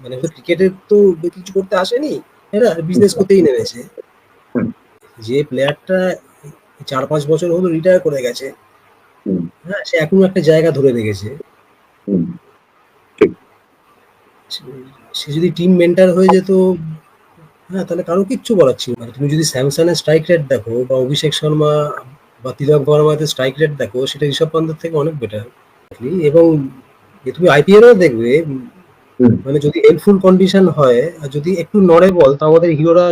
মানে ক্রিকেটের তো কিছু করতে আসেনি এরা বিজনেস করতেই নেমেছে। যে প্লেয়ারটা চার পাঁচ বছর হলো রিটায়ার করে গেছে হ্যাঁ সে এখনও একটা জায়গা ধরে রেখেছে। সে- যদি টিম মেন্টার হয়ে যেত হ্যাঁ তাহলে কারও কিচ্ছু বলার ছিল না। তুমি যদি স্যামসাংয়ের স্ট্রাইক রেট দেখো বা অভিষেক শর্মা বা তিলক বর্মাদের স্ট্রাইক রেট দেখো, সেটা ঋষভ পান্তের থেকে অনেক বেটার এবং তুমি আইপিএলও দেখবে। মানে যদি হেল্পফুল কন্ডিশন হয়, আর যদি একটু নড়ে বল তা আমাদের হিরোরা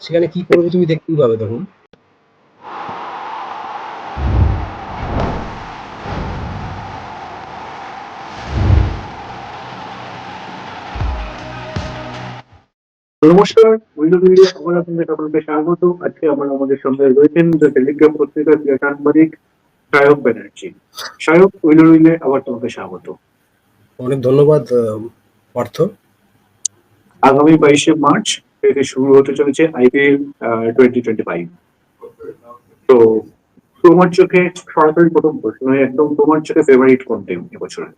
সেখানে কি করবে তুমি দেখতেই পাবে তখন নমস্কার, উইন্ডো মিডিয়া খবর আপনাদের সকলকে স্বাগত। আজকে আমরা আমাদের সঙ্গে রয়েছেন টেলিগ্রাম পত্রিকার সাংবাদিক সায়ক ব্যানার্জি। সায়ক উইন্ডো মিডিয়া আবার তোমাকে স্বাগত। অনেক ধন্যবাদ পার্থ। আগামী বাইশে মার্চ থেকে শুরু হতে চলেছে আইপিএল টোয়েন্টি টোয়েন্টি ফাইভ তো তোমার চোখে সরাসরি প্রথম প্রশ্ন একদম তোমার চোখে ফেভারিট কোন টিম এবছরে?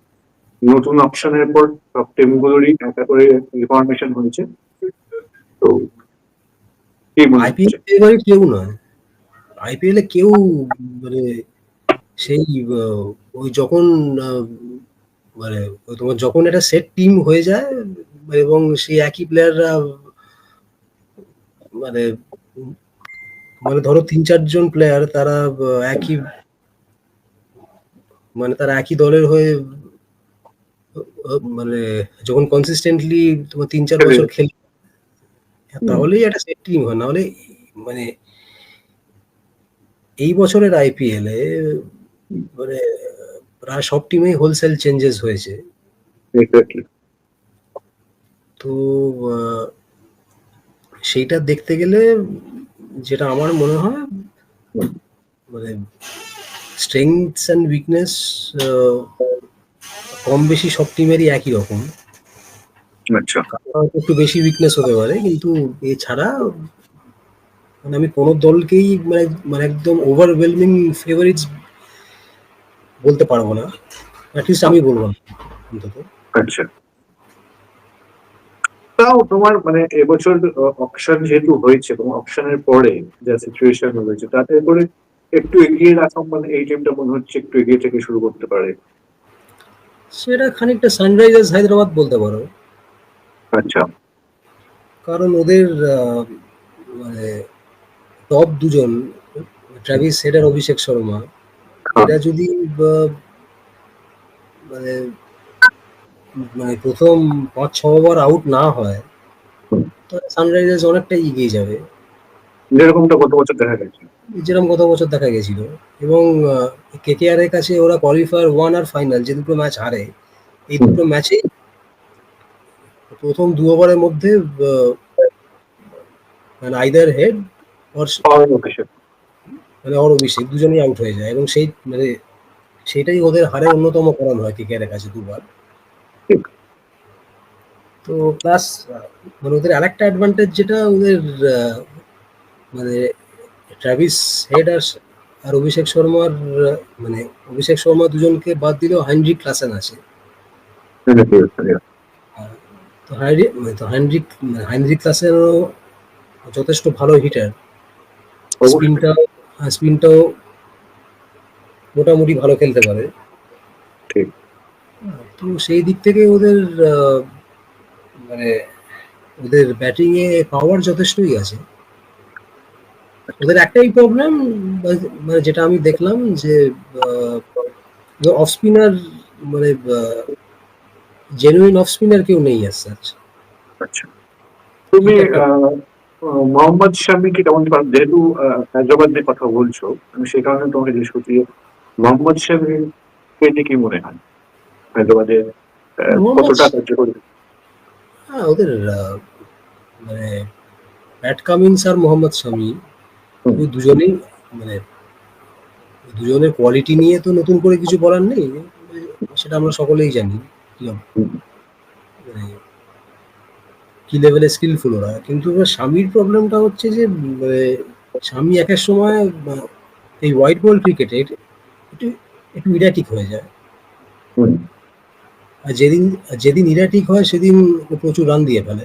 নতুন অপশনের পর সব টিমগুলোরই একটা করে ইনফরমেশন হয়েছে। তো আইপিএল ফেভারিট কেউ নয়। আইপিএল এ কেউ মানে সেই ওই যখন মানে তোমার যখন একটা সেট টিম হয়ে যায় এবং সেই একই প্লেয়াররা মানে মানে ধরো তিন চারজন প্লেয়ার তারা একই মানে তারা একই দলের হয়ে মানে যখন কনসিস্টেন্টলি তোমার তিন চার বছর খেলে তাহলেই একটা সেট টিম হয়। নাহলে মানে এই বছরের আইপিএল এ মানে প্রায় সব টিমেই হোলসেল চেঞ্জেস হয়েছে। তো সেইটা দেখতে গেলে যেটা আমার মনে হয় মানে স্ট্রেংথস অ্যান্ড উইকনেস কম বেশি সব টিমেরই একই রকম। আচ্ছা। একটু বেশি উইকনেস হতে পারে কিন্তু এছাড়া মানে আমি কোনো দলকেই মানে মানে একদম ওভারওয়েলমিং ফেভারিটস বলতে পারব না। অ্যাটলিস্ট আমি বলব না অন্তত। আচ্ছা। তাও তোমার মানে এবছর অপশন যেহেতু হয়েছে এবং অপশনের পরে যা সিচুয়েশন হয়েছে তাতে করে একটু এগিয়ে রাখা মানে এই টিমটা মনে হচ্ছে একটু এগিয়ে থেকে শুরু করতে পারে। সেটা খানিকটা সানরাইজার্স হায়দ্রাবাদ বলতে পারো। আচ্ছা। কারণ ওদের মানে টপ দুজন ট্রাভিস হেডার অভিষেক শর্মা। এরা যদি আহ, মানে মানে প্রথম পাঁচ ছ ওভার আউট না হয় সানরাইজার্স অনেকটাই এগিয়ে যাবে। যেরকমটা গত বছর দেখা গেছে। যেরকম গত বছর দেখা গেছিল। এবং কেকেআর এর কাছে ওরা কোয়ালিফায়ার ওয়ান আর ফাইনাল যে দুটো ম্যাচ হারে এই দুটো ম্যাচে প্রথম দু ওভারের মধ্যে মানে আইদার হেড অর মানে অর অভিষেক দুজনেই আউট হয়ে যায় এবং সেই মানে সেটাই ওদের হারে অন্যতম কারণ হয় কেকেআর এর কাছে দুবার। তো প্লাস মানে ওদের আরেকটা অ্যাডভান্টেজ যেটা ওদের মানে ট্রাভিস হেড আর আর অভিষেক শর্মার মানে অভিষেক শর্মা দুজনকে বাদ দিলেও হাইনরিক ক্লাসেন আছে। তো হাইনরিক মানে তো হাইনরিক মানে হাইনরিক ক্লাসেনও যথেষ্ট ভালো হিটার স্পিনটাও স্পিনটাও মোটামুটি ভালো খেলতে পারে। ঠিক। তো সেই দিক থেকে ওদের মানে ওদের ব্যাটিং এ পাওয়ার যথেষ্টই আছে। ওদের একটাই প্রবলেম মানে যেটা আমি দেখলাম যে অফ স্পিনার মানে জেনুইন অফ স্পিনার কেউ নেই such আচ্ছা। তুমি মোহাম্মদ শামিকে কেমন পান যেহেতু হায়দ্রাবাদ নিয়ে কথা বলছো আমি সে কারণে তোমাকে জিজ্ঞেস করছি মোহাম্মদ শামি কে নিয়ে কি মনে হয়? হায়দ্রাবাদে কতটা কার্যকরী? হ্যাঁ ওদের মানে প্যাট কামিন্স আর মোহাম্মদ শামি। ওই দুজনেই মানে দুজনের কোয়ালিটি নিয়ে তো নতুন করে কিছু বলার নেই সেটা আমরা সকলেই জানি কি লেভেলে স্কিলফুল ওরা? কিন্তু স্বামীর প্রবলেমটা হচ্ছে যে মানে স্বামী এক এক সময় এই হোয়াইট বল ক্রিকেটে একটু একটু ইরাটিক হয়ে যায়। আর যেদিন যেদিন ইরাটিক হয় সেদিন ও প্রচুর রান দিয়ে ফেলে।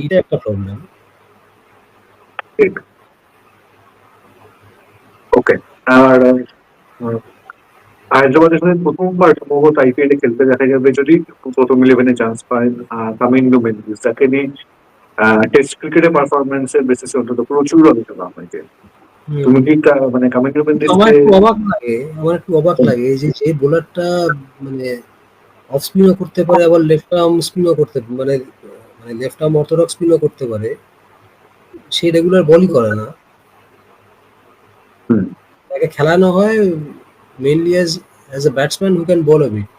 এইটা একটা প্রবলেম ওকে আর হায়দ্রাবাদের সাথে প্রথমবার সম্ভবত আইপিএল এ খেলতে দেখা যাবে যদি প্রথম ইলেভেনে চান্স পায় তামিন্দু মেন্ডিস। যাকে নিয়ে টেস্ট ক্রিকেটে পারফরমেন্সের বেসিসে অন্তত প্রচুর আলোচনা হয়েছে তুমি কি মানে কামিন্দু মেন্ডিস আমার একটু অবাক লাগে আমার একটু অবাক লাগে এই যে যে বোলারটা মানে অফ স্পিনও করতে পারে আবার লেফট আর্ম স্পিনও করতে মানে মানে লেফট আর্ম অর্থোডক্স স্পিনও করতে পারে সে রেগুলার বলই করে না। তাকে খেলানো হয় mainly as as a batsman who can bowl a bit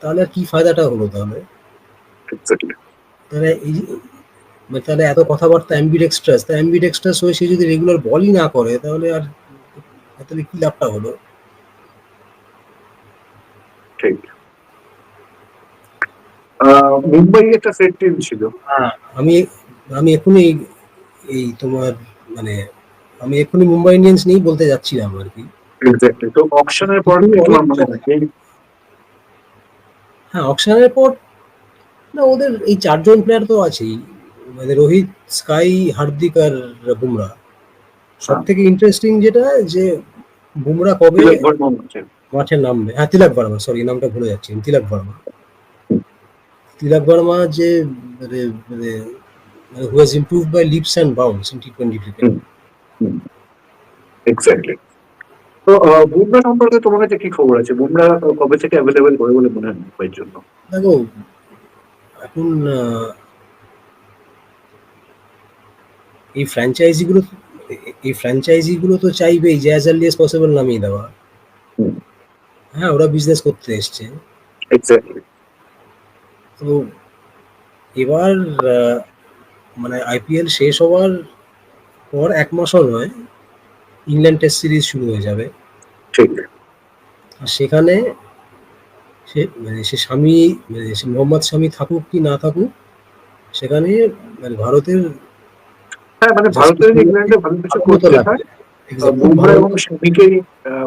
তাহলে কি ফায়দাটা হলো তাহলে? তাহলে এই যে- মানে তাহলে এত কথাবার্তা অ্যাম্বিড এক্সট্রাস তা অ্যাম্বিড এক্সট্রাস হয়ে সে যদি রেগুলার বলই না করে তাহলে আর তাহলে কি লাভটা হলো? ঠিক। মুম্বাই একটা সেট টিম ছিল। আমি আমি এখনই এই তোমার মানে আমি এখনই মুম্বাই ইন্ডিয়ান্স নিয়েই বলতে যাচ্ছিলাম আর কি। এক্স্যাক্টলি তো অপশনের পর কি তোমার মনে হয় হ্যাঁ অকশনের পর না ওদের এই চারজন প্লেয়ার তো আছেই। মানে রোহিত স্কাই হার্দিক আর বুমরা। সব থেকে ইন্টারেস্টিং যেটা যে বুমরা কবে মাঠে নামবে? হ্যাঁ তিলক বর্মা সরি নামটা ভুলে যাচ্ছি তিলক বর্মা। তিলক বর্মা যে who has improve by leaps and bounce in T twenty cricket exactly তো বুমরা সম্পর্কে তোমার কাছে কি খবর আছে? বুমরা কবে থেকে অ্যাভেলেবেল হবে বলে মনে হয় মুম্বাইয়ের জন্য? দেখো এখন এই ফ্র্যাঞ্চাইজি গুলো এই ফ্র্যাঞ্চাইজি গুলো তো চাইবেই যে অ্যাজ আর্লি পসিবল নামিয়ে দেওয়া। হ্যাঁ ওরা বিজনেস করতে এসছে। তো এবার মানে আইপিএল শেষ হওয়ার পর এক মাসও নয় ইংল্যান্ড টেস্ট সিরিজ শুরু হয়ে যাবে। ঠিক। আর সেখানে সে মানে সে স্বামী মানে সে মোহাম্মদ স্বামী থাকুক কি না থাকুক সেখানে মানে ভারতের হ্যাঁ মানে ভারতের ইংল্যান্ডে ভালো কিছু করতে হয়। বুমরা এবং স্বামীকেই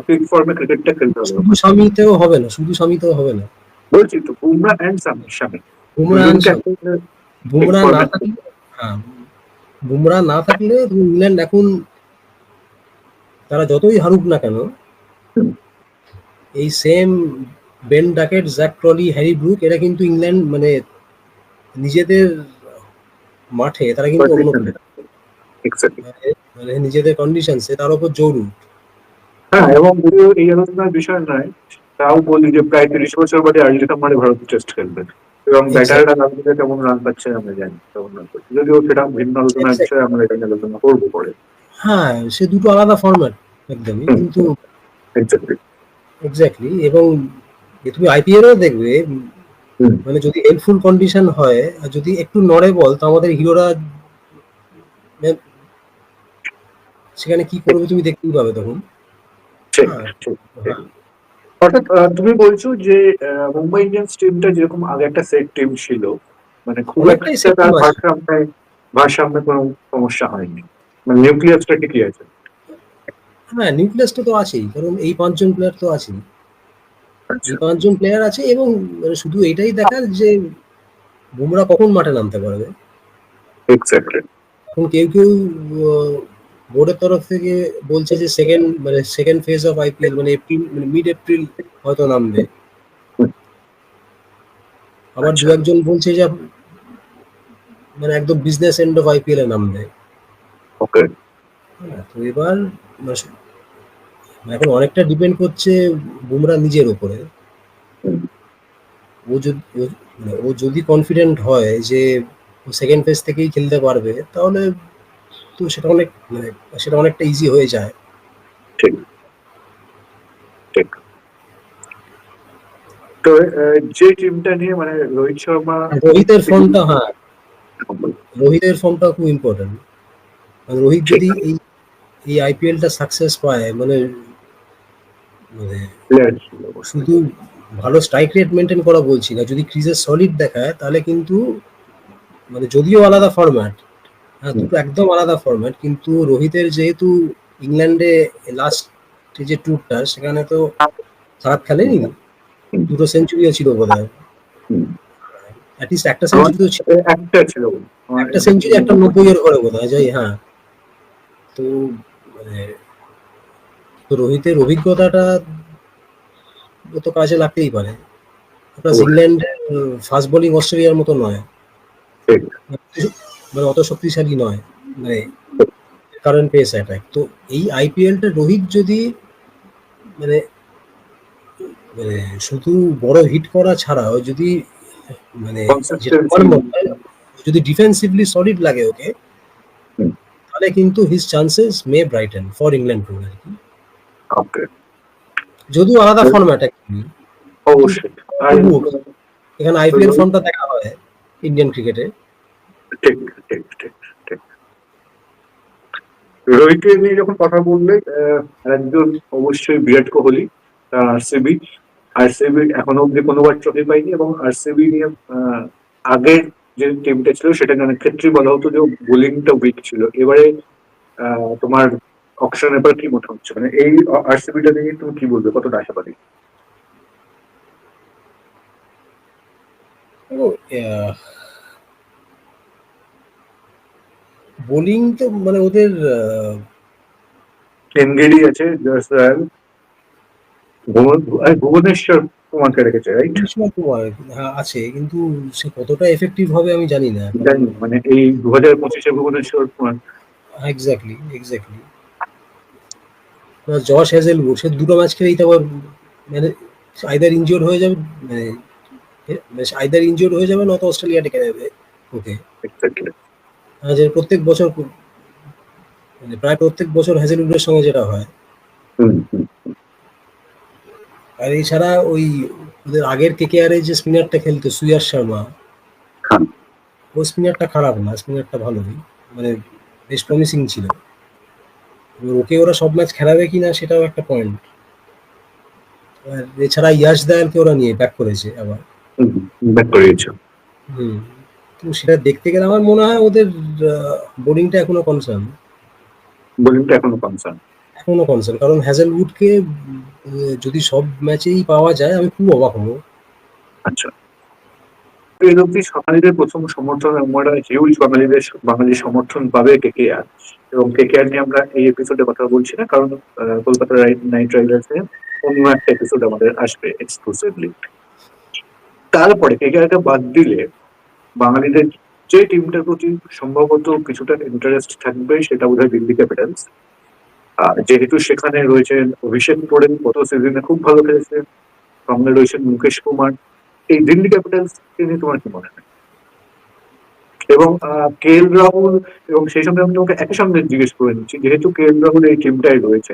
পিক ফর্মে ক্রিকেটটা খেলতে হবে। শুধু স্বামীতেও হবে না শুধু স্বামীতেও হবে না। বলছি তো বুমরা অ্যান্ড স্বামী স্বামী বুমরা and দুজনকে স্বামী। একটা- বুমরা না হ্যাঁ বুমরা না থাকলে ইংল্যান্ড এখন তারা যতই হারুক না কেন এই same Ben Duckett Zak Crawley Harry Brook এরা কিন্তু ইংল্যান্ড মানে নিজেদের মাঠে তারা কিন্তু অন্য মানে নিজেদের কন্ডিশনসে তার উপর জরুর হ্যাঁ এবং এই আলোচনার বিষয় নয় তাও বলি যে প্রায় তিরিশ বছর বাদে আর্জেন্টিনা মানে ভারত টেস্ট খেলবে। এবং. ব্যাটাররা কেমন রান পাচ্ছে আমরা জানি কেমন রান পাচ্ছে যদিও সেটা ভিন্ন আলোচনার বিষয়ে আমরা এটা নিয়ে আলোচনা করব পরে। হ্যাঁ সে দুটো আলাদা ফরম্যাট একদমই কিন্তু এক্স্যাক্টলি এবং তুমি আইপিএলও দেখবে মানে যদি হেল্পফুল কন্ডিশন হয় আর যদি একটু নড়ে বল তো আমাদের হিরোরা মানে সেখানে কি করবে তুমি দেখতেই পাবে তখন। হ্যাঁ। ঠিক। হ্যাঁ। অর্থাৎ তুমি বলছো যে মুম্বাই ইন্ডিয়ান্স টিমটা যেরকম আগে একটা সেট টিম ছিল মানে খুব একটা তার ভারসাম্যে ভারসাম্যে কোনো সমস্যা হয়নি। মানে নিউক্লিয়াসটা ঠিকই আছে। হ্যাঁ নিউক্লিয়াসটা তো আছেই কারণ এই পাঁচজন প্লেয়ার তো আছেই। আচ্ছা। এই পাঁচজন প্লেয়ার আছে এবং মানে শুধু এটাই দেখার যে বুমরা কখন মাঠে নামতে পারবে? এক্স্যাক্টলি এখন কেউ কেউ বোর্ডের তরফ থেকে বলছে যে সেকেন্ড মানে সেকেন্ড ফেজ অফ আইপিএল মানে এপ্রিল মানে মিড এপ্রিল হয়তো নামবে। আবার দু আচ্ছা। একজন বলছে যে মানে একদম বিজনেস এন্ড অফ আইপিএল এ নামবে। ওকে হ্যাঁ, তো এবার মানে এখন অনেকটা ডিপেন্ড করছে বুমরা নিজের উপরে। ও যদি ও- মানে ও যদি কনফিডেন্ট হয় যে সেকেন্ড ফেজ থেকেই খেলতে পারবে তাহলে তো সেটা অনেক মানে সেটা অনেকটা ইজি হয়ে যায়। ঠিক। ঠিক। তো যে টিমটা নিয়ে মানে রোহিত শর্মা রোহিতের ফর্মটা হ্যাঁ। রোহিতের ফর্মটা খুব ইম্পর্টেন্ট মানে রোহিত যদি এই এই আইপিএলটা সাকসেস পায় মানে মানে শুধু ভালো স্ট্রাইক রেট মেনটেন করা বলছি না যদি ক্রিজে সলিড দেখায় তাহলে কিন্তু মানে যদিও আলাদা ফরম্যাট দুটো একদম আলাদা ফরম্যাট কিন্তু রোহিতের যেহেতু ইংল্যান্ডে লাস্ট যে ট্যুরটা সেখানে তো খারাপ খেলেনি? দুটো সেঞ্চুরিও ছিল। অ্যাটলিস্ট একটা সেঞ্চুরি তো ছিল একটা ছিল একটা সেঞ্চুরি একটা নব্বই এর ঘরে বোধহয় যাই হ্যাঁ। তো মানে তো রোহিতের অভিজ্ঞতাটা ও তো কাজে লাগতেই পারে। প্লাস ফাস্ট বোলিং অস্ট্রেলিয়ার মতো নয়। মানে অত শক্তিশালী নয় মানে কারেন্ট পেস অ্যাটাক তো এই আইপিএলটা রোহিত যদি মানে মানে শুধু বড় হিট করা ছাড়াও যদি মানে যদি ডিফেন্সিভলি সলিড লাগে ওকে তাহলে কিন্তু his chances may brighten for England tour আর কি। ওকে যদিও আলাদা ফর্ম্যাট অবশ্যই। এখানে আইপিএল ফর্মটা দেখা হয় ইন্ডিয়ান ক্রিকেটে ঠিক ঠিক ঠিক ঠিক। রোহিতকে নিয়ে যখন কথা বললে একজন অবশ্যই বিরাট কোহলি, তার আরসিবি আরসিবি এখনও অব্দি কোনোবার ট্রফি পাইনি এবং আরসিবি নিয়ে আগের যে টিমটা ছিল, সেটা অনেক ক্ষেত্রেই বলা হতো যে বোলিংটা উইক ছিল। এবারে তোমার অপশনের পর কি মনে হচ্ছে? মানে এই আরসিবিটা নিয়ে তুমি কি বলবে? কতটা আশাবাদী? বোলিং তো মানে ওদের এনগেডি আছে ভুবন- আরে ভুবনেশ্বর তোমাকে রেখেছে রাইট কৃষ্ণা কুমার হ্যাঁ, আছে কিন্তু সে কতটা এফেক্টিভ হবে আমি জানি না। জানি মানে এই দু হাজার পঁচিশে ভুবনেশ্বর তোমার এক্স্যাক্টলি এক্স্যাক্টলি জশ হ্যাজেলউড সে দুটো ম্যাচ খেলেই তো আবার মানে আইদার ইনজিওর হয়ে যাবে মানে আইদার ইনজিওর হয়ে যাবে নয়তো অস্ট্রেলিয়া ডেকে নেবে ওকে। এক্স্যাক্টলি যে প্রত্যেক বছর মানে প্রায় প্রত্যেক বছর হ্যাজেলউডের সঙ্গে যেটা হয়। আর এছাড়া ওই ওদের আগের কেকেআরে যে স্পিনারটা খেলতো সুয়াস শর্মা ও স্পিনারটা খারাপ না স্পিনারটা ভালোই মানে বেশ প্রমিসিং ছিল। ওকে ওরা সব ম্যাচ খেলাবে কিনা সেটাও একটা পয়েন্ট আর এছাড়া ইয়াশ দয়ালকে ওরা নিয়ে ব্যাক করেছে আবার। ব্যাক করিয়েছে। হুম। তো সেটা দেখতে গেলে আমার মনে হয় ওদের বোলিংটা এখনও কনসার্ন বোলিংটা এখনও কনসার্ন এখনও কনসার্ন কারণ হ্যাজেলউডকে যদি সব ম্যাচেই পাওয়া যায় আমি খুব অবাক হব। আচ্ছা। এর অব্দি বাঙালিদের প্রথম সমর্থন আমরা হিউজ বাঙালিদের বাঙালি সমর্থন পাবে কেকেআর এবং কেকেআর নিয়ে আমরা এই এপিসোডে কথা বলছি না কারণ কলকাতা নাইট রাইডার্সে অন্য একটা এপিসোড আমাদের আসবে এক্সক্লুসিভলি তারপরে কেকেআরকে বাদ দিলে বাঙালিদের যে টিমটার প্রতি সম্ভবত কিছুটা ইন্টারেস্ট থাকবে, সেটা বোধহয় দিল্লি ক্যাপিটালস যেহেতু সেখানে রয়েছেন অভিষেক পোরেন গত সিজনে খুব ভালো খেলেছে সঙ্গে রয়েছেন মুকেশ কুমার। এই দিল্লি ক্যাপিটালস নিয়ে তোমার কি মনে হয়? এবং কে এল রাহুল এবং সেই সঙ্গে আমি তোমাকে একই সঙ্গে জিজ্ঞেস করে নিচ্ছি, যেহেতু কে এল রাহুল এই টিমটাই রয়েছে,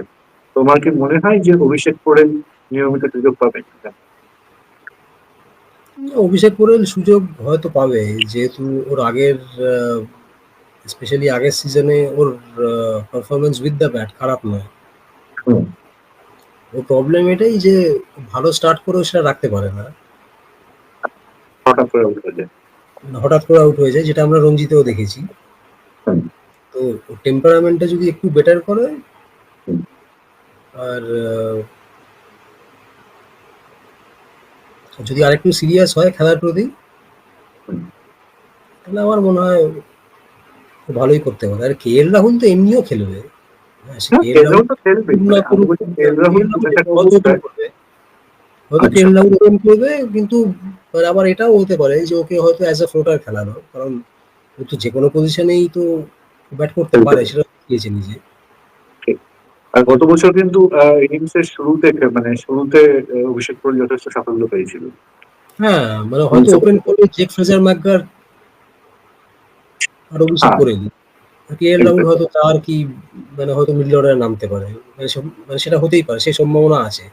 তোমার কি মনে হয় যে অভিষেক পোরেন নিয়মিত সুযোগ পাবেন অভিষেক পোরেল সুযোগ হয়তো পাবে যেহেতু ওর আগের স্পেশালি আগের সিজনে ওর পারফরমেন্স উইথ দ্য ব্যাট খারাপ নয়। ওর প্রবলেম এটাই যে ভালো স্টার্ট করেও সেটা রাখতে পারে না। হঠাৎ করে উঠে যায়। হঠাৎ করে আউট হয়ে যায় যেটা আমরা রঞ্জিতেও দেখেছি। তো টেম্পারামেন্টটা যদি একটু বেটার করে আর যদি আরেকটু সিরিয়াস হয় খেলার প্রতি তাহলে আমার মনে হয় ভালোই করতে পারে। আর কে এল রাহুল তো এমনিও খেলবে। হয়তো open করবে কিন্তু আবার এটাও হতে পারে যে ওকে হয়তো অ্যাজ এ ফ্লোটার খেলানো। কারণ ও তো যে কোনো পজিশনেই তো ব্যাট করতে পারে। সেটা দিয়েছে নিজে। গত বছর কিন্তু ইনিংস এর শুরুতে মানে শুরুতে অভিষেক পোরেন যথেষ্ট সাফল্য পেয়েছিল। হ্যাঁ মানে হয়তো ওপেন করবে জেক ফ্রেজার ম্যাকগার আর অভিষেক হ্যাঁ। করে কে এল রাহুল হয়তো তার কি মানে হয়তো মিডল অর্ডারে নামতে পারে। মানে মানে সেটা হতেই পারে সেই সম্ভাবনা আছে।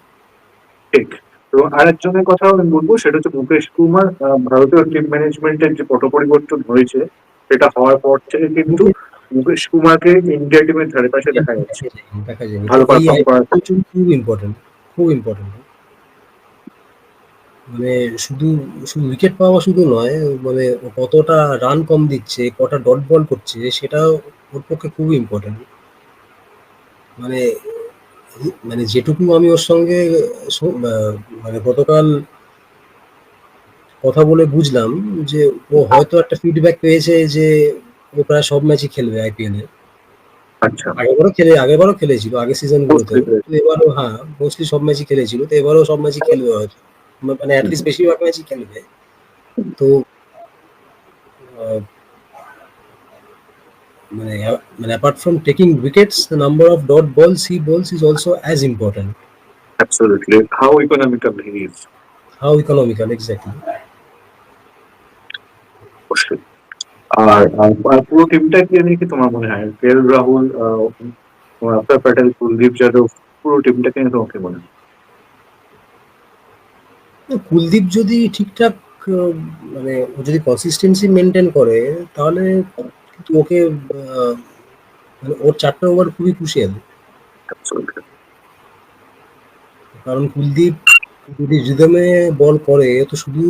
ঠিক। এবং আরেকজনের কথা আমি বলব সেটা হচ্ছে মুকেশ কুমার ভারতীয় টিম ম্যানেজমেন্টের যে পট পরিবর্তন হয়েছে সেটা হওয়ার পর থেকে কিন্তু মুকেশ কুমারকে ইন্ডিয়া টিমের ধারে পাশে দেখা যাচ্ছে। যায় ভালো পারফর্ম করার খুব ইম্পর্টেন্ট খুব ইম্পর্টেন্ট মানে শুধু শুধু উইকেট পাওয়া শুধু নয় মানে কতটা রান কম দিচ্ছে কটা ডট বল করছে সেটা ওর পক্ষে খুবই ইম্পর্টেন্ট মানে মানে যেটুকু আমি ওর সঙ্গে মানে গতকাল কথা বলে বুঝলাম যে ও হয়তো একটা ফিডব্যাক পেয়েছে যে ও প্রায় সব ম্যাচই খেলবে আইপিএল এ। আচ্ছা। আগেরবারও খেলে আগেরবারও খেলেছিল আগের সিজনগুলোতেও। Mostly খেলেছে। তো এবারও হ্যাঁ, মোস্টলি সব ম্যাচই খেলেছিল। তো এবারেও সব ম্যাচই খেলবে হয়তো। মা মানে এট লিস্ট বেশিরভাগ ম্যাচই খেলবে। তো আ মানে আ মানে apart from taking wickets, the number of dot balls he bowls is also as important. Absolutely. How economical he is. How economical exactly. অবশ্যই। আর আর পুরো টিমটাকে নিয়ে কি তোমার মনে হয়? কে রাহুল, আ প্যাটেল, কুলদীপ যাদব পুরো টিমটাকে নিয়ে তোমার কি মনে হয়? কুলদীপ যদি ঠিকঠাক মানে ও যদি consistency মেইনটেইন করে তাহলে ওকে মানে ওর ৪ টা ওভার খুবই. Absolutely. কারণ কুলদীপ যদি এ বল করে তো শুধু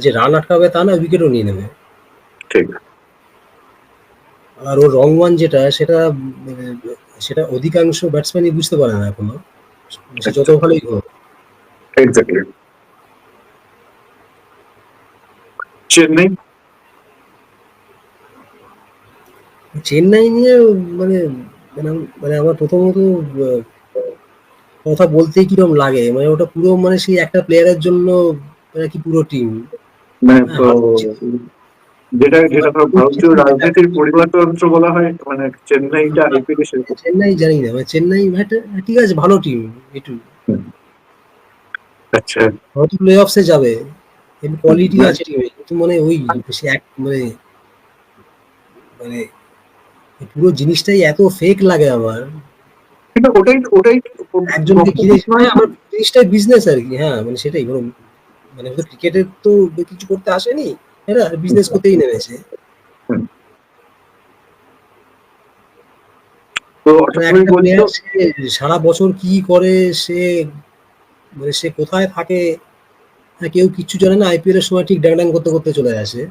যে রান আটকাবে তা না উইকেটও নিয়ে নেবে। ঠিক। আর ওর রং ওয়ান যেটা সেটা মানে সেটা অধিকাংশ ব্যাটসম্যানই বুঝতে পারে না এখনও। যত ভালোই হোক। এক্সাক্টলি। চেন্নাই? চেন্নাই নিয়ে মানে মানে মানে আমার প্রথমত কথা বলতেই কীরকম লাগে। মানে ওটা পুরো মানে সেই একটা প্লেয়ারের জন্য নাকি পুরো টিম। হ্যাঁ, যেটা যেটা ধরো ভারতীয় রাজনীতির পরিবারতন্ত্র বলা হয় মানে চেন্নাইটা আইপিএল এ সেরকম। চেন্নাই জানি না। মানে চেন্নাই ঠিক আছে ভালো টিম একটু। আচ্ছা। হয়তো প্লে অফস যাবে। কিন্তু কোয়ালিটি আছে টিমে। কিন্তু মানে ওই সে এক মানে মানে পুরো জিনিসটাই এত ফেক লাগে আমার। ওটাই ওটাই একজনকে মানে আমার জিনিসটাই বিজনেস আরকি। হ্যাঁ, মানে সেটাই মানে ক্রিকেটের তো কিছু করতে আসেনি। না? বিজনেস করতেই নেমেছে। সারা বছর কি করে সে মানে সে কোথায় থাকে হ্যাঁ, কেউ কিচ্ছু জানে না। আইপিএল এর সময় ঠিক ড্যাং ড্যাং করতে, করতে চলে আসে।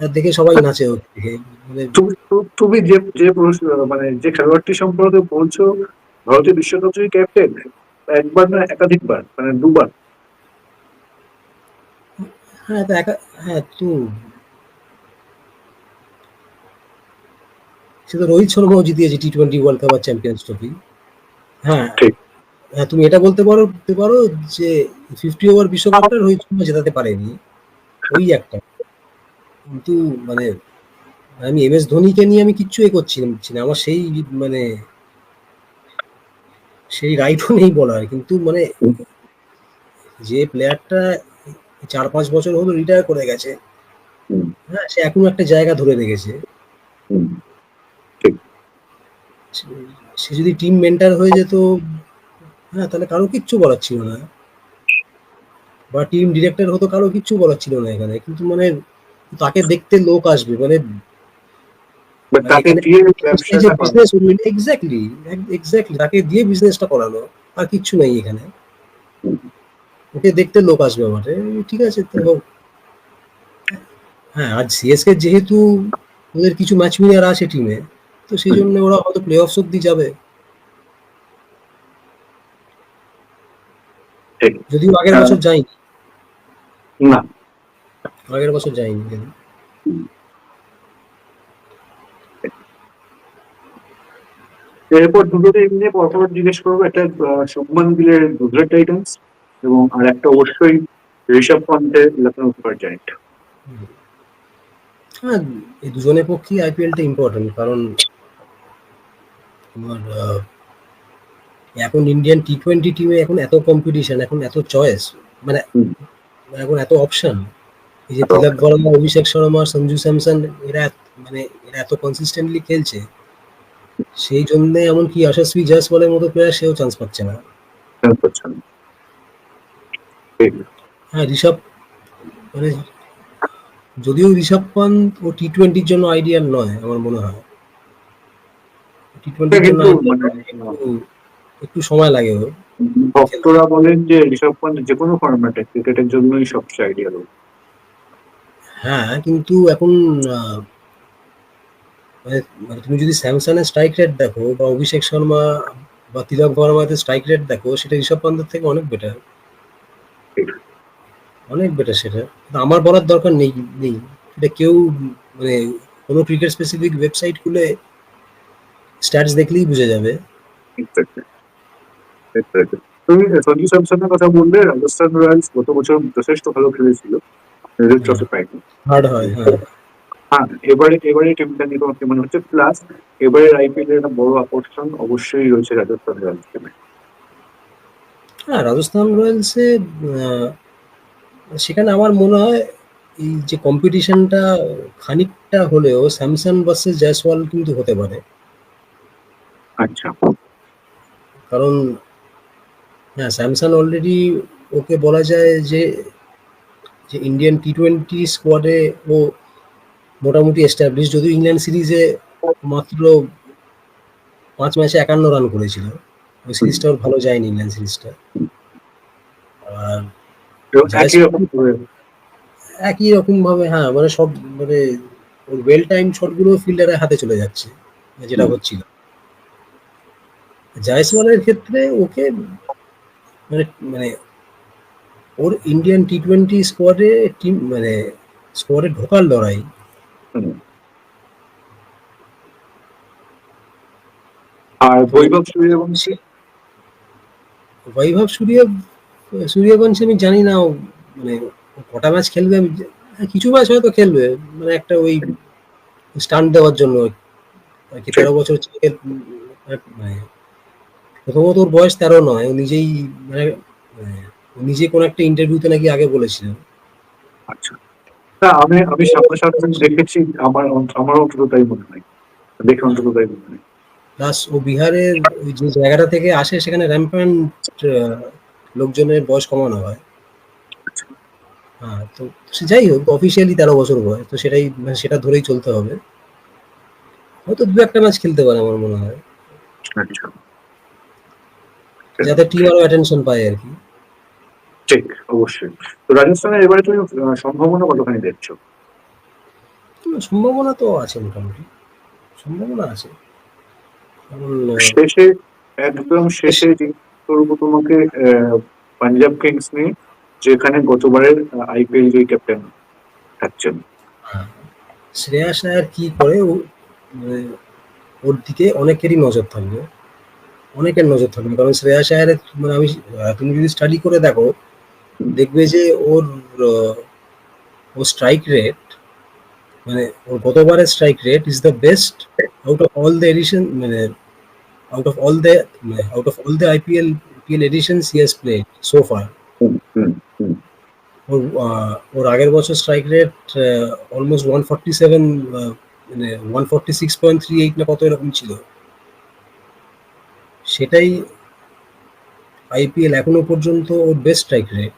আর দেখে সবাই নাচে ওকে দেখে। মানে তুমি তুমি যে যে মানে যে খেলোয়াড়টি সম্পর্কে বলছো ভারতীয় বিশ্বকাপ জয়ী ক্যাপ্টেন একবার না একাধিকবার মানে দুবার হ্যাঁ, তো একা হ্যাঁ, তো সে তো রোহিত শর্মাও জিতিয়েছে টি টোয়েন্টি ওয়ার্ল্ড কাপ আর চ্যাম্পিয়ন্স ট্রফি। হ্যাঁ, হ্যাঁ, তুমি এটা বলতে পারো বলতে পারো যে 50 ওভার বিশ্বকাপটা রোহিত শর্মা জেতাতে পারেনি। ওই একটা। কিন্তু মানে আমি এম এস ধোনিকে নিয়ে আমি কিচ্ছু এ করছি না। আমার সেই মানে সেই রাইটও নেই বলার। কিন্তু মানে যে প্লেয়ারটা ৪-৫ বছর হলো রিটায়ার করে গেছে। হ্যাঁ, সে এখনও একটা জায়গা ধরে রেখেছে। সে যদি টিম মেন্টর হয়ে যেত হ্যাঁ, তাহলে কারও কিচ্ছু বলার ছিল না। বা টিম ডিরেক্টর হতো কারও কিচ্ছু বলার ছিল না এখানে। কিন্তু মানে তাকে দেখতে লোক আসবে। মানে মানে এক্সাক্টলি এক্সাক্টলি তাকে দিয়ে বিজনেসটা করানো। আর কিচ্ছু নাই এখানে। ওকে দেখতে লোক আসবে আমার ঠিক আছে তো হ্যাঁ, আজ সিএসকে যেহেতু ওদের কিছু ম্যাচ উইনার আছে টিমে। তো সেই জন্য ওরা হয়তো প্লে অফস অব্দি যাবে। যদিও আগের হ্যাঁ। বছর যায়নি। না আগের বছর যায়নি। এরপর দুটো টিম নিয়ে পরপর জিজ্ঞেস করব একটা শুভমান গিলের গুজরাট টাইটান্স এবং আর একটা অবশ্যই ঋষভ পন্থের লখনৌ সুপার জায়েন্ট হ্যাঁ, এই দুজনের পক্ষেই আইপিএলটা ইম্পোর্টেন্ট কারণ তোমার এখন ইন্ডিয়ান টি টোয়েন্টি টিমে এখন এত কম্পিটিশন, এখন এত চয়েস মানে এখন এত অপশন। এই যে তিলক বর্মা, অভিষেক শর্মা, সঞ্জু স্যামসন এরা মানে এরা এত কনসিস্টেন্টলি খেলছে। সেই জন্যে এমনকি যশস্বী জয়সওয়ালের মতো প্লেয়ার সেও চান্স পাচ্ছে না। chance পাচ্ছে না। ঠিক। হ্যাঁ, ঋষভ মানে যদিও ঋষভ পান্ত ও টি টোয়েন্টির জন্য আইডিয়াল নয় আমার মনে হয়। টি টোয়েন্টির জন্য কিন্তু ideal মানে একটু সময় লাগে ওর। ভক্তরা বলেন যে ঋষভ পন্থ যে কোনো ফরম্যাটে ক্রিকেটের জন্যই সবচেয়ে আইডিয়াল হ্যাঁ, কিন্তু এখন মানে মানে তুমি যদি স্যামসনের স্ট্রাইক রেট দেখো বা অভিষেক শর্মা বা তিলক বর্মাতে স্ট্রাইক রেট দেখো সেটা ঋষভ পান্তের থেকে অনেক বেটার অনেক বেটার সেটা। আমার বলার দরকার নেই নেই। এটা কেউ মানে কোনো ক্রিকেট স্পেসিফিক ওয়েবসাইট খুলে স্ট্যাটস দেখলেই বুঝে যাবে. তুমি সঞ্জু স্যামসনের কথা বললে রাজস্থান রয়্যালস গত বছর যথেষ্ট ভালো খেলেছিল। রেড ট্রফি পাইনি হার্ড হয় হ্যাঁ। হ্যাঁ এবারে এবারে টিমটা নিয়ে তোমার কি মনে হচ্ছে? প্লাস এবারে আইপিএল এর একটা বড় আকর্ষণ অবশ্যই রয়েছে রাজস্থান রয়্যালস টিমে হ্যাঁ রাজস্থান রয়্যালসে সেখানে আমার মনে হয় এই যে কম্পিটিশনটা খানিকটা হলেও স্যামসাং ভার্সেস জয়সওয়াল কিন্তু হতে পারে। আচ্ছা। কারণ হ্যাঁ স্যামসাং অলরেডি ওকে বলা যায় যে যে ইন্ডিয়ান টি টোয়েন্টি স্কোয়াডে ও মোটামুটি এস্টাবলিশ যদিও ইংল্যান্ড সিরিজে মাত্র পাঁচ ম্যাচে একান্ন রান করেছিল। ওই সিরিজটা ওর ভালো যায়নি ইংল্যান্ড সিরিজটা আর একই রকম ভাবে হ্যাঁ মানে সব মানে ওর ওয়েল টাইম শটগুলো ফিল্ডারের হাতে চলে যাচ্ছে যেটা। হচ্ছিল। জয়সওয়ালের ক্ষেত্রে ওকে মানে মানে ওর ইন্ডিয়ান টি টোয়েন্টি স্কোয়াডে টিম মানে স্কোয়াডে ঢোকার লড়াই। আর বৈভব সূর্যবংশী? বৈভব সূর্য সূর্যবংশী আমি জানি না মানে কটা ম্যাচ খেলবে আমি হ্যাঁ, কিছু ম্যাচ হয়তো খেলবে। মানে একটা ওই স্টান্ট দেওয়ার জন্য আর কি তেরো বছর মানে প্রথমত ওর বয়স তেরো নয় ও নিজেই মানে মানে নিজে কোন একটা ইন্টারভিউতে নাকি আগে বলেছিল। আচ্ছা। আমি আমি সামনাসামনি দেখেছি আমার আমারও আমার অন্তত তাই মনে হয়। দেখে অন্তত তাই মনে হয়। প্লাস ও বিহারের ওই যে জায়গাটা থেকে আসে সেখানে র্যাম্প্যান্ট লোকজনের বয়স কমানো হয়। হ্যাঁ তো সে যাই হোক অফিসিয়ালি তেরো বছর বয়স তো সেটাই মানে সেটা ধরেই চলতে হবে। হয়তো দু একটা ম্যাচ খেলতে পারে আমার মনে হয়। আচ্ছা। যাতে টিম আরও অ্যাটেনশন পায় আর কি। ঠিক অবশ্যই। তো রাজস্থানের এবারে তুমি সম্ভাবনা কতখানি দেখছ? সম্ভাবনা তো আছে মোটামুটি। সম্ভাবনা আছে। শেষে একদম শেষে করব তোমাকে পাঞ্জাব কিংস নিয়ে যেখানে গতবারের আইপিএল যে ক্যাপ্টেন থাকছেন। শ্রেয়াস আয়ার কি করে ও- ওর দিকে অনেকেরই নজর থাকবে। অনেকের নজর থাকবে। কারণ শ্রেয়াস আয়ারের মানে আমি তুমি যদি স্টাডি করে দেখো দেখবে যে ওর ওর স্ট্রাইক রেট মানে ওর গতবারের strike rate is the best out of all the edition মানে আউট অফ অল দ্য মানে out of all the IPL IPL editions he has played so far. ওর ওর আগের বছর strike rate almost one forty seven মানে one forty six point three eight না কত এরকম ছিল। সেটাই আইপিএল এখনও পর্যন্ত ওর বেস্ট স্ট্রাইক রেট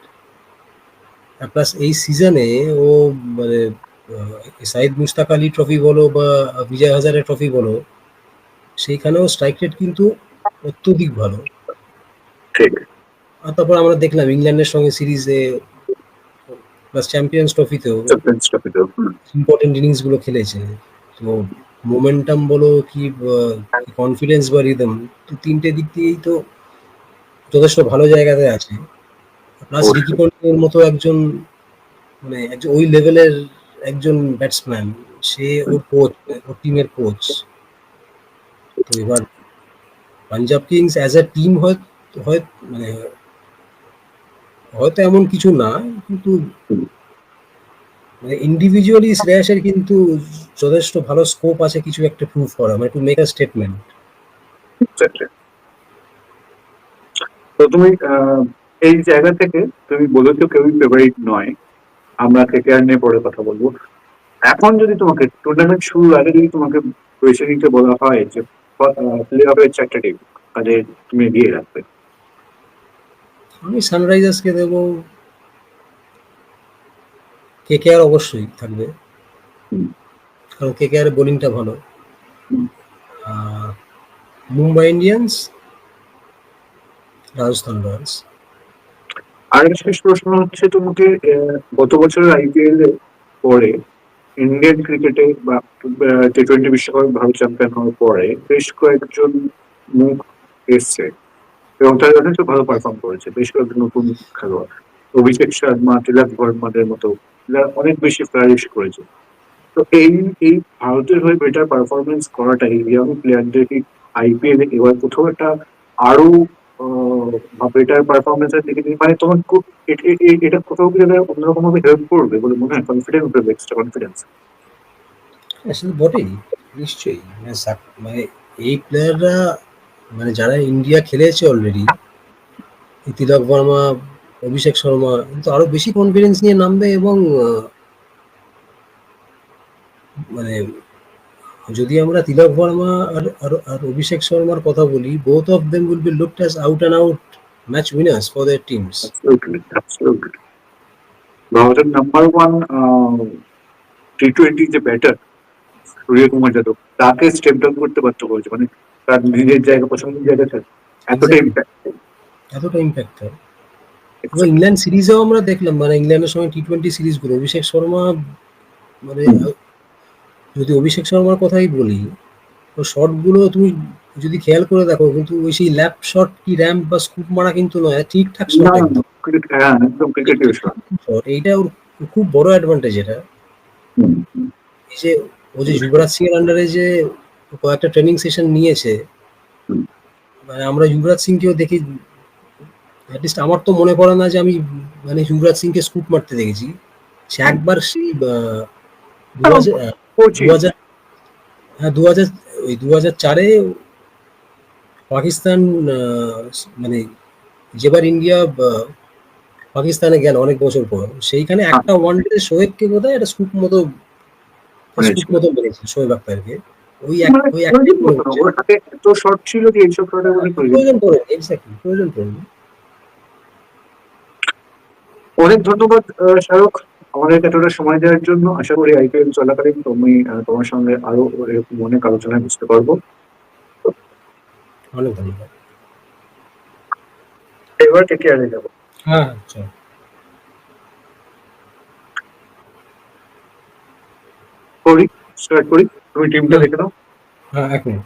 প্লাস এই সিজনে ও মানে সাইদ মুস্তাক আলী ট্রফি বলো বা বিজয় হাজারে ট্রফি বলো সেইখানেও স্ট্রাইক রেট কিন্তু অত্যধিক ভালো। ঠিক। আর তারপর আমরা দেখলাম ইংল্যান্ডের সঙ্গে সিরিজে প্লাস চ্যাম্পিয়ন্স ট্রফিতেও ইম্পর্টেন্ট ইনিংসগুলো খেলেছে। তো মোমেন্টাম বলো কি কনফিডেন্স বা রিদম তো তিনটে দিক দিয়েই তো যথেষ্ট ভালো জায়গাতে আছে। প্লাস রিকি পন্টিংয়ের মতো একজন মানে একজন ওই লেভেলের একজন ব্যাটসম্যান সে ওর কোচ ওর টিমের কোচ তো এবার Punjab Kings as a team হয় মানে হয়তো এমন কিছু না, কিন্তু মানে ইন্ডিভিজুয়ালি শ্রেয়াসের কিন্তু যথেষ্ট ভালো স্কোপ আছে কিছু একটা প্রুভ করা মানে টু মেক আ স্টেটমেন্ট তো তুমি এই জায়গা থেকে তুমি বলেছ কেউই ফেভারিট নয়। আমরা কেকেআর নিয়ে পরে কথা বলব। এখন যদি তোমাকে টুর্নামেন্ট শুরুর আগে যদি তোমাকে বেছে নিতে বলা হয় যে প্লে অফের চারটা টিম কাজে তুমি এগিয়ে রাখবে। আমি সানরাইজার্সকে দেবো। কে কে আর অবশ্যই থাকবে। কারণ কে কে আর বোলিংটা ভালো। Mumbai Indians Rajasthan Royals. আর শেষ প্রশ্ন হচ্ছে তোমাকে গত বছরের আইপিএল এর পরে ইন্ডিয়ান ক্রিকেটে বা টি টোয়েন্টি বিশ্বকাপে ভারত চ্যাম্পিয়ন হওয়ার পরে বেশ কয়েকজন মুখ এসছে এবং তারা যথেষ্ট ভালো পারফর্ম করেছে। বেশ কয়েকজন নতুন খেলোয়াড়। অভিষেক শর্মা, তিলক বর্মাদের মতো অনেক বেশি ফ্লারিশ করেছে। তো এই এই ভারতের হয়ে বেটার পারফরমেন্স করাটা এই ইয়াং প্লেয়ারদেরকে আইপিএল এবার কোথাও একটা আরও বেটার পারফরমেন্সের দিকে মানে তোমার এটা কোথাও কি তাদের অন্যরকম ভাবে হেল্প করবে বলে মনে হয় কনফিডেন্স দেবে এক্সট্রা কনফিডেন্স তো বটেই নিশ্চয়ই। মানে মানে এই প্লেয়াররা মানে যারা ইন্ডিয়া খেলেছে অলরেডি তিলক বর্মা, অভিষেক শর্মা, কিন্তু আরও বেশি কনফিডেন্স নিয়ে নামবে এবং মানে যদি আমরা তিলক বর্মা আর আর অভিষেক শর্মার কথা বলি both of them will be looked as out and out match winners for their teams. ভারতের নাম্বার ওয়ান টি টোয়েন্টি যে ব্যাটার সূর্য কুমার যাদব তাকে স্টেপ ডাউন করতে বাধ্য করেছে মানে তার নিজের জায়গা পছন্দের জায়গাটা এতটাই impact। এতটা ইম্প্যাক্ট হয় ইংল্যান্ড সিরিজেও আমরা দেখলাম মানে ইংল্যান্ডের সঙ্গে টি টোয়েন্টি সিরিজগুলো অভিষেক শর্মা মানে। যদি অভিষেক শর্মার কথাই বলি তো শটগুলো তুমি যদি খেয়াল করে দেখো কিন্তু ওই সেই ল্যাপ শট কি র্যাম্প বা স্কুপ মারা কিন্তু নয় ঠিকঠাক শট হ্যাঁ শট shot। এইটা ওর খুব বড় অ্যাডভান্টেজ এটা। এই যে ও যে যুবরাজ সিং এর আন্ডারে যে কয়েকটা ট্রেনিং সেশন নিয়েছে মানে আমরা যুবরাজ সিংকেও দেখি অ্যাটলিস্ট আমার তো মনে পড়ে না যে আমি মানে যুবরাজ সিংকে স্কুপ মারতে দেখেছি। সে একবার সেই হাজার হ্যাঁ দু হাজার ওই দু হাজার চারে পাকিস্তান মানে যেবার ইন্ডিয়া পাকিস্তানে গেল অনেক বছর পর সেইখানে একটা ওয়ান ডে শোয়েবকে বোধ একটা স্কুপ মতো স্কুপ মতো মেরেছে শোয়েব আক্তারকে। ওই এক মানে ওই না, এত শট ছিল যে এইসব প্রয়োজন পড়ে এক্স্যাক্টলি প্রয়োজন পড়ে। অনেক ধন্যবাদ শাহরুখ। আমাদের এতটা সময় দেওয়ার জন্য আশা করি আইপিএল চলাকালীন তুমি তোমার সঙ্গে আরও এরকম অনেক আলোচনায় বুঝতে পারব। অনেক ধন্যবাদ। এবার কে কে যাব? হ্যাঁ হ্যাঁ করি স্টার্ট করি। তুমি টিমটা দেখে দাও হ্যাঁ এক মিনিট